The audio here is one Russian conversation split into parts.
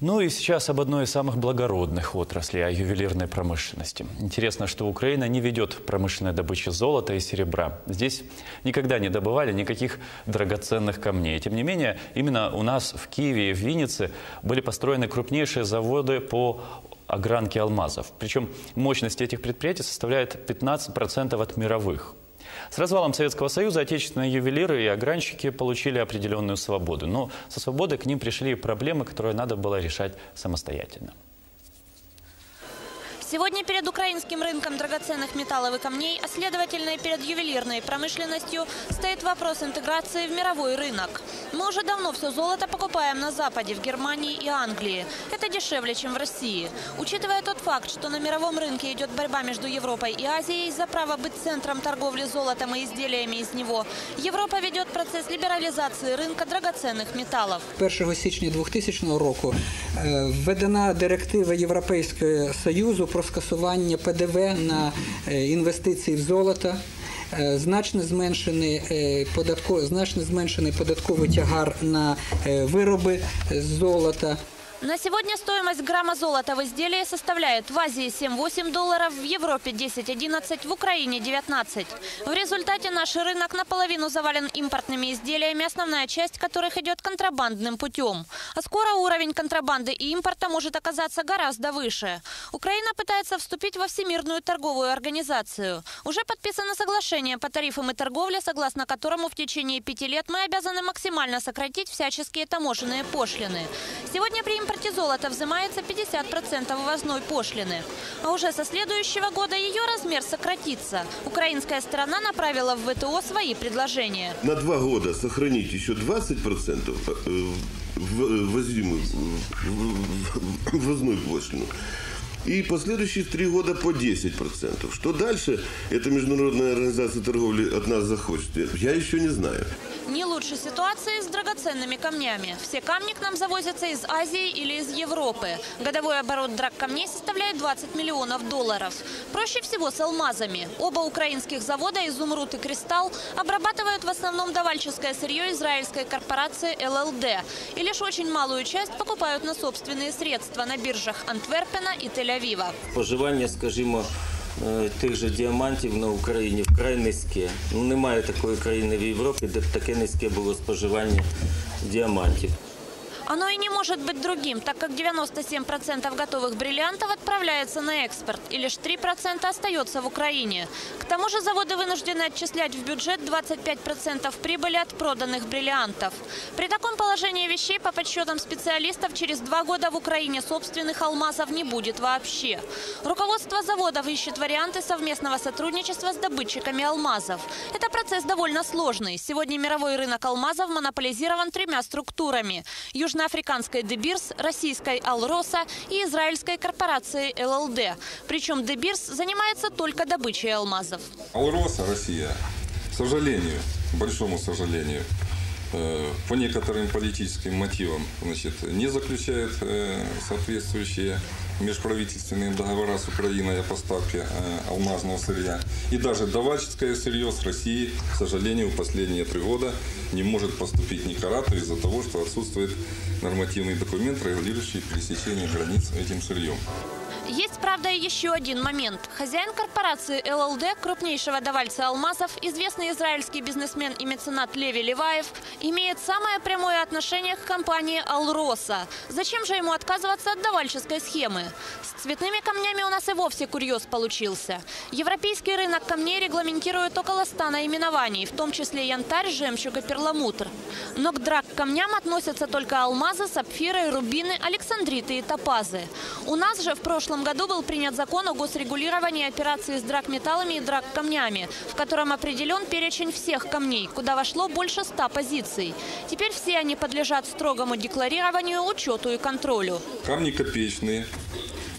Ну и сейчас об одной из самых благородных отраслей, о ювелирной промышленности. Интересно, что Украина не ведет промышленной добычи золота и серебра. Здесь никогда не добывали никаких драгоценных камней. Тем не менее, именно у нас в Киеве и в Виннице были построены крупнейшие заводы по огранке алмазов. Причем мощность этих предприятий составляет 15% от мировых. С развалом Советского Союза отечественные ювелиры и огранщики получили определенную свободу. Но со свободой к ним пришли проблемы, которые надо было решать самостоятельно. Сегодня перед украинским рынком драгоценных металлов и камней, а следовательно и перед ювелирной промышленностью, стоит вопрос интеграции в мировой рынок. Мы уже давно все золото покупаем на Западе, в Германии и Англии. Это дешевле, чем в России. Учитывая тот факт, что на мировом рынке идет борьба между Европой и Азией за право быть центром торговли золотом и изделиями из него, Европа ведет процесс либерализации рынка драгоценных металлов. 1 січня 2000 року е, введена директива Європейського Союзу про скасування ПДВ на е, інвестиції в золото. Е, Значно зменшений е, податко, значно зменшений податковий тягар на вироби з золота. На сегодня стоимость грамма золота в изделии составляет в Азии 7-8 долларов, в Европе 10-11, в Украине 19. В результате наш рынок наполовину завален импортными изделиями, основная часть которых идет контрабандным путем. А скоро уровень контрабанды и импорта может оказаться гораздо выше. Украина пытается вступить во Всемирную торговую организацию. Уже подписано соглашение по тарифам и торговле, согласно которому в течение пяти лет мы обязаны максимально сократить всяческие таможенные пошлины. Сегодня при импорте золота взимается 50% вывозной пошлины. А уже со следующего года ее размер сократится. Украинская сторона направила в ВТО свои предложения. на два года сохранить еще 20% э, в- возимую пошлину. И последующих три года по 10%. Что дальше эта международная организация торговли от нас захочет, я еще не знаю. Не лучше ситуации с драгоценными камнями. Все камни к нам завозятся из Азии или из Европы. Годовой оборот драгкамней составляет 20 миллионов долларов. Проще всего с алмазами. Оба украинских завода «Изумруд» и «Кристалл» обрабатывают в основном давальческое сырье израильской корпорации ЛЛД. И лишь очень малую часть покупают на собственные средства на биржах Антверпена и Тель-Авива. Споживання, скажімо, е, тих же діамантів на Україні вкрай низьке. Ну, немає такої країни в Європі, де б таке низьке було споживання діамантів. Оно и не может быть другим, так как 97% готовых бриллиантов отправляется на экспорт, и лишь 3% остается в Украине. К тому же заводы вынуждены отчислять в бюджет 25% прибыли от проданных бриллиантов. При таком положении вещей, по подсчетам специалистов, через два года в Украине собственных алмазов не будет вообще. Руководство заводов ищет варианты совместного сотрудничества с добытчиками алмазов. Это процесс довольно сложный. Сегодня мировой рынок алмазов монополизирован тремя структурами – южноафриканской Дебирс, российской Алроса и израильской корпорацией ЛЛД. Причем Дебирс занимается только добычей алмазов. Алроса, Россия, к сожалению, большому сожалению, по некоторым политическим мотивам значит, не заключает э, соответствующие межправительственные договора с Украиной о поставке э, алмазного сырья. И даже давальческое сырье с России, к сожалению, в последние три года не может поступить ни карату из-за того, что отсутствует нормативный документ, регулирующий пересечение границ этим сырьем. Есть, правда, еще один момент. Хозяин корпорации ЛЛД, крупнейшего давальца алмазов, известный израильский бизнесмен и меценат Леви Леваев, имеет самое прямое отношение к компании «Алроса». Зачем же ему отказываться от давальческой схемы? С цветными камнями у нас и вовсе курьез получился. Европейский рынок камней регламентирует около 100 наименований, в том числе янтарь, жемчуг и перламутр. Но к драг-камням относятся только алмазы, сапфиры, рубины, александриты и топазы. У нас же в прошлом году был принят закон о госрегулировании операций с драгметаллами и драгкамнями, в котором определен перечень всех камней, куда вошло больше 100 позиций. Теперь все они подлежат строгому декларированию, учету и контролю. Камни копеечные.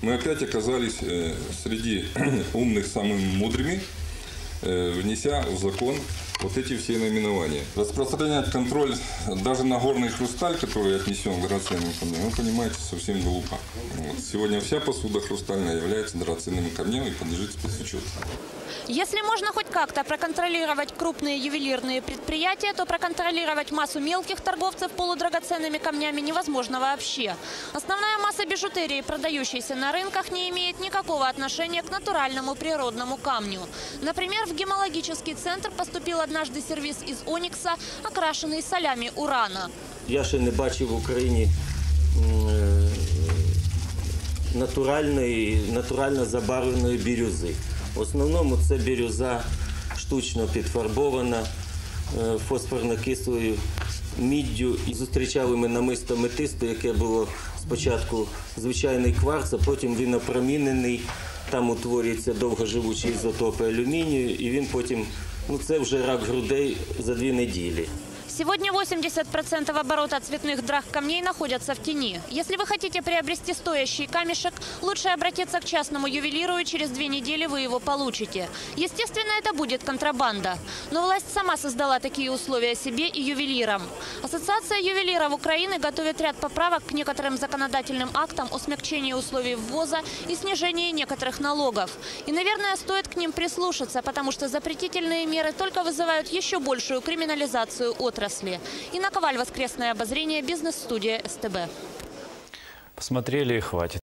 Мы опять оказались э, среди умных самыми мудрыми, внеся в закон вот эти все наименования. Распространять контроль даже на горный хрусталь, который отнесен к драгоценным камням, вы понимаете, совсем глупо. Вот. Сегодня вся посуда хрустальная является драгоценными камнями и подлежит спецучету. Если можно хоть как-то проконтролировать крупные ювелирные предприятия, то проконтролировать массу мелких торговцев полудрагоценными камнями невозможно вообще. Основная масса бижутерии, продающейся на рынках, не имеет никакого отношения к натуральному природному камню. Например, в гемологический центр поступил однажды сервис из оникса, окрашенный солями урана. Я ще не бачив в Україні м, е, натуральної, натурально забарвленої бірюзи. В основному це бірюза штучно підфарбована е, фосфорно-кислою міддю. І зустрічали ми намисто метисто, яке було спочатку звичайний кварц, а потім він опромінений. Там утворюються довгоживучі ізотопи алюмінію, і він потім, ну це вже рак грудей за дві неділі. Сегодня 80% оборота цветных драг камней находятся в тени. Если вы хотите приобрести стоящий камешек, лучше обратиться к частному ювелиру, и через две недели вы его получите. Естественно, это будет контрабанда. Но власть сама создала такие условия себе и ювелирам. Ассоциация ювелиров Украины готовит ряд поправок к некоторым законодательным актам о смягчении условий ввоза и снижении некоторых налогов. И, наверное, стоит к ним прислушаться, потому что запретительные меры только вызывают еще большую криминализацию отрасли. Инна Коваль, Воскресное обозрение, бизнес-студия СТБ. Посмотрели и хватит.